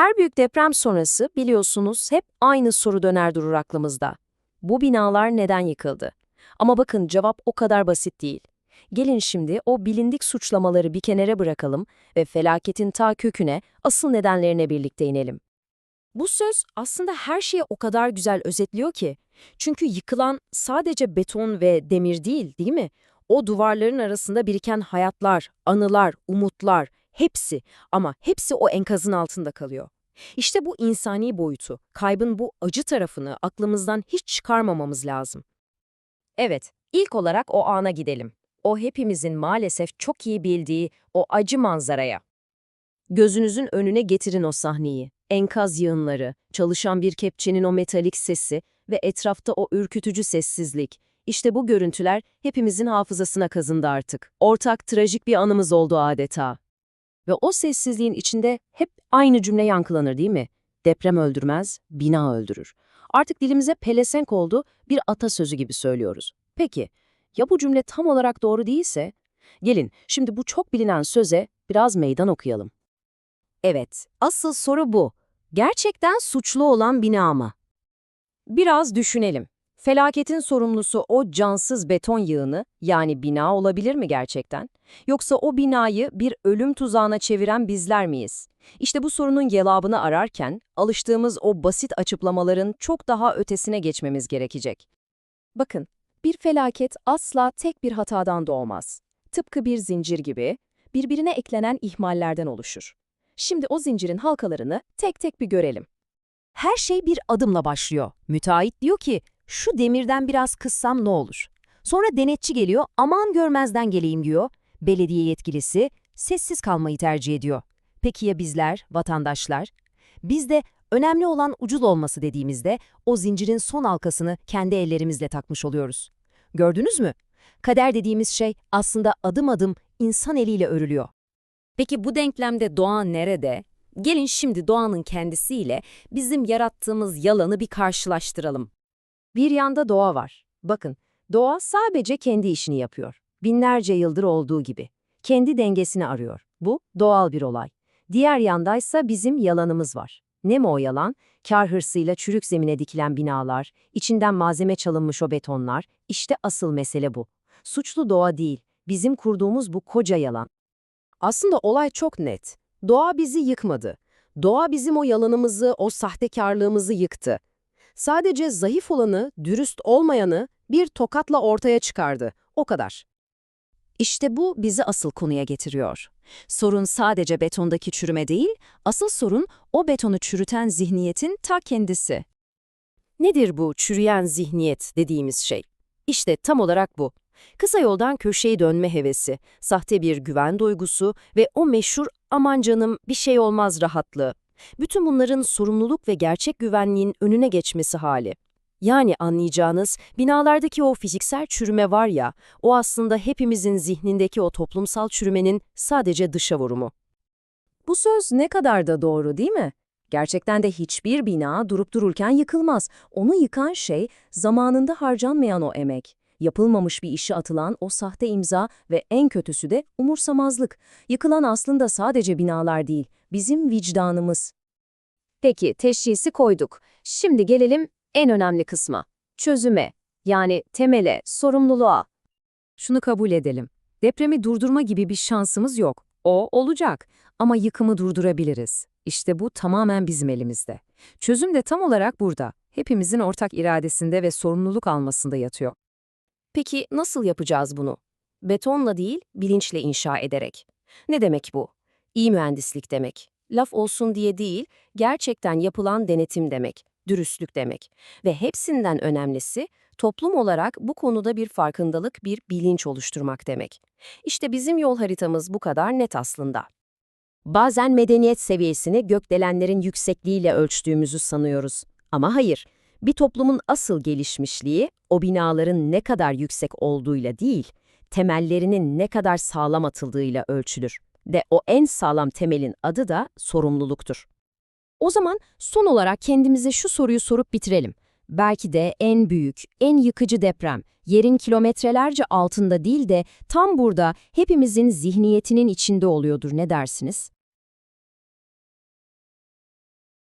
Her büyük deprem sonrası biliyorsunuz hep aynı soru döner durur aklımızda. Bu binalar neden yıkıldı? Ama bakın cevap o kadar basit değil. Gelin şimdi o bilindik suçlamaları bir kenara bırakalım ve felaketin ta köküne, asıl nedenlerine birlikte inelim. Bu söz aslında her şeyi o kadar güzel özetliyor ki. Çünkü yıkılan sadece beton ve demir değil, değil mi? O duvarların arasında biriken hayatlar, anılar, umutlar, hepsi ama hepsi o enkazın altında kalıyor. İşte bu insani boyutu, kaybın bu acı tarafını aklımızdan hiç çıkarmamamız lazım. Evet, ilk olarak o ana gidelim. O hepimizin maalesef çok iyi bildiği o acı manzaraya. Gözünüzün önüne getirin o sahneyi. Enkaz yığınları, çalışan bir kepçenin o metalik sesi ve etrafta o ürkütücü sessizlik. İşte bu görüntüler hepimizin hafızasına kazındı artık. Ortak trajik bir anımız oldu adeta. Ve o sessizliğin içinde hep aynı cümle yankılanır değil mi? Deprem öldürmez, bina öldürür. Artık dilimize pelesenk oldu, bir atasözü gibi söylüyoruz. Peki, ya bu cümle tam olarak doğru değilse? Gelin, şimdi bu çok bilinen söze biraz meydan okuyalım. Evet, asıl soru bu. Gerçekten suçlu olan bina mı? Biraz düşünelim. Felaketin sorumlusu o cansız beton yığını, yani bina olabilir mi gerçekten? Yoksa o binayı bir ölüm tuzağına çeviren bizler miyiz? İşte bu sorunun cevabını ararken, alıştığımız o basit açıklamaların çok daha ötesine geçmemiz gerekecek. Bakın, bir felaket asla tek bir hatadan doğmaz. Tıpkı bir zincir gibi, birbirine eklenen ihmallerden oluşur. Şimdi o zincirin halkalarını tek tek bir görelim. Her şey bir adımla başlıyor. Müteahhit diyor ki, şu demirden biraz kıssam ne olur? Sonra denetçi geliyor, aman görmezden geleyim diyor. Belediye yetkilisi sessiz kalmayı tercih ediyor. Peki ya bizler, vatandaşlar? Biz de önemli olan ucuz olması dediğimizde o zincirin son halkasını kendi ellerimizle takmış oluyoruz. Gördünüz mü? Kader dediğimiz şey aslında adım adım insan eliyle örülüyor. Peki bu denklemde doğa nerede? Gelin şimdi doğanın kendisiyle bizim yarattığımız yalanı bir karşılaştıralım. Bir yanda doğa var. Bakın, doğa sadece kendi işini yapıyor. Binlerce yıldır olduğu gibi. Kendi dengesini arıyor. Bu doğal bir olay. Diğer yandaysa bizim yalanımız var. Ne mi o yalan? Kar hırsıyla çürük zemine dikilen binalar, içinden malzeme çalınmış o betonlar, işte asıl mesele bu. Suçlu doğa değil, bizim kurduğumuz bu koca yalan. Aslında olay çok net. Doğa bizi yıkmadı. Doğa bizim o yalanımızı, o sahtekarlığımızı yıktı. Sadece zayıf olanı, dürüst olmayanı bir tokatla ortaya çıkardı. O kadar. İşte bu bizi asıl konuya getiriyor. Sorun sadece betondaki çürüme değil, asıl sorun o betonu çürüten zihniyetin ta kendisi. Nedir bu çürüyen zihniyet dediğimiz şey? İşte tam olarak bu. Kısa yoldan köşeyi dönme hevesi, sahte bir güven duygusu ve o meşhur aman canım bir şey olmaz rahatlığı. Bütün bunların sorumluluk ve gerçek güvenliğin önüne geçmesi hali. Yani anlayacağınız, binalardaki o fiziksel çürüme var ya, o aslında hepimizin zihnindeki o toplumsal çürümenin sadece dışa vurumu. Bu söz ne kadar da doğru değil mi? Gerçekten de hiçbir bina durup dururken yıkılmaz. Onu yıkan şey zamanında harcanmayan o emek. Yapılmamış bir işe atılan o sahte imza ve en kötüsü de umursamazlık. Yıkılan aslında sadece binalar değil, bizim vicdanımız. Peki, teşhisi koyduk. Şimdi gelelim en önemli kısma. Çözüme, yani temele, sorumluluğa. Şunu kabul edelim. Depremi durdurma gibi bir şansımız yok. O olacak ama yıkımı durdurabiliriz. İşte bu tamamen bizim elimizde. Çözüm de tam olarak burada. Hepimizin ortak iradesinde ve sorumluluk almasında yatıyor. Peki nasıl yapacağız bunu? Betonla değil, bilinçle inşa ederek. Ne demek bu? İyi mühendislik demek. Laf olsun diye değil, gerçekten yapılan denetim demek, dürüstlük demek. Ve hepsinden önemlisi, toplum olarak bu konuda bir farkındalık, bir bilinç oluşturmak demek. İşte bizim yol haritamız bu kadar net aslında. Bazen medeniyet seviyesini gökdelenlerin yüksekliğiyle ölçtüğümüzü sanıyoruz. Ama hayır, bir toplumun asıl gelişmişliği o binaların ne kadar yüksek olduğuyla değil, temellerinin ne kadar sağlam atıldığıyla ölçülür. Ve o en sağlam temelin adı da sorumluluktur. O zaman son olarak kendimize şu soruyu sorup bitirelim. Belki de en büyük, en yıkıcı deprem, yerin kilometrelerce altında değil de tam burada hepimizin zihniyetinin içinde oluyordur ne dersiniz?